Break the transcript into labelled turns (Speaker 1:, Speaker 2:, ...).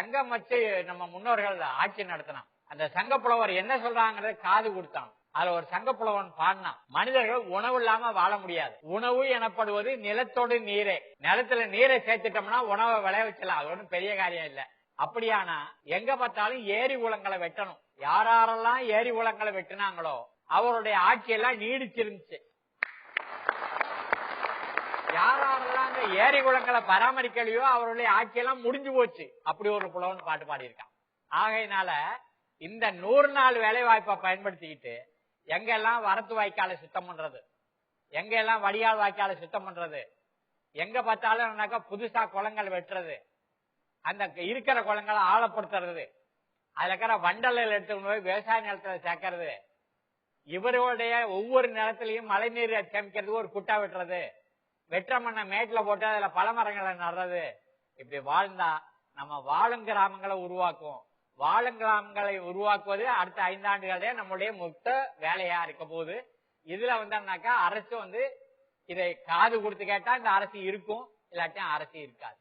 Speaker 1: சங்கம் வச்சு நம்ம முன்னோர்கள் ஆட்சி நடத்தினான். அந்த சங்க புலவர் என்ன சொல்றாங்கறத காது கொடுத்தான். அதுல ஒரு சங்க புலவன் பாடினான். மனிதர்கள் உணவு இல்லாம வாழ முடியாது. உணவு எனப்படுவது நிலத்தோடு நீரே. நிலத்துல நீரை சேர்த்துட்டோம்னா உணவை விளைய வச்சலாம் அது ஒன்றும் பெரிய காரியம் இல்ல. அப்படியானா எங்க பார்த்தாலும் ஏரி குளங்களை வெட்டணும். யாரெல்லாம் ஏரி குளங்களை வெட்டினாங்களோ அவருடைய ஆட்சியெல்லாம் நீடிச்சிருந்துச்சு. யாரெல்லாம் அந்த ஏரி குளங்களை பராமரிக்கலையோ அவருடைய ஆட்சியெல்லாம் முடிஞ்சு போச்சு. அப்படி ஒரு புலவன் பாட்டு பாடியிருக்கான். ஆகையினால இந்த நூறு நாள் வேலை வாய்ப்பை பயன்படுத்திக்கிட்டு எங்கெல்லாம் வரத்து வாய்க்காலை சுத்தம் பண்றது? எங்கெல்லாம் வடியால் வாய்க்காலை சுத்தம் பண்றது? எங்க பார்த்தாலும் புதுசா குளங்கள் வெட்டுறது. அந்த இருக்கிற குளங்களை ஆழப்படுத்துறது. அதுல இருக்கிற வண்டல் எடுத்துக்கணும் போய் விவசாய நிலத்துல சேர்க்கறது. இவருடைய ஒவ்வொரு நிலத்திலையும் மழை நீர் சேமிக்கிறதுக்கு ஒரு குட்டா வெட்டுறது. வெற்ற மண்ணை மேட்ல போட்டு அதுல பல மரங்களை நடுறது. இப்படி வாழ்ந்தா நம்ம வாழும் கிராமங்களை உருவாக்குவோம். வாழும் கிராமங்களை உருவாக்குவது அடுத்த ஐந்தாண்டுகளே நம்முடைய மொத்த வேலையா இருக்க போகுது. இதுல வந்தோம்னாக்கா அரசு வந்து இதை காது கொடுத்து கேட்டா இந்த அரசு இருக்கும் இல்லாட்டியும் அரசு இருக்காது.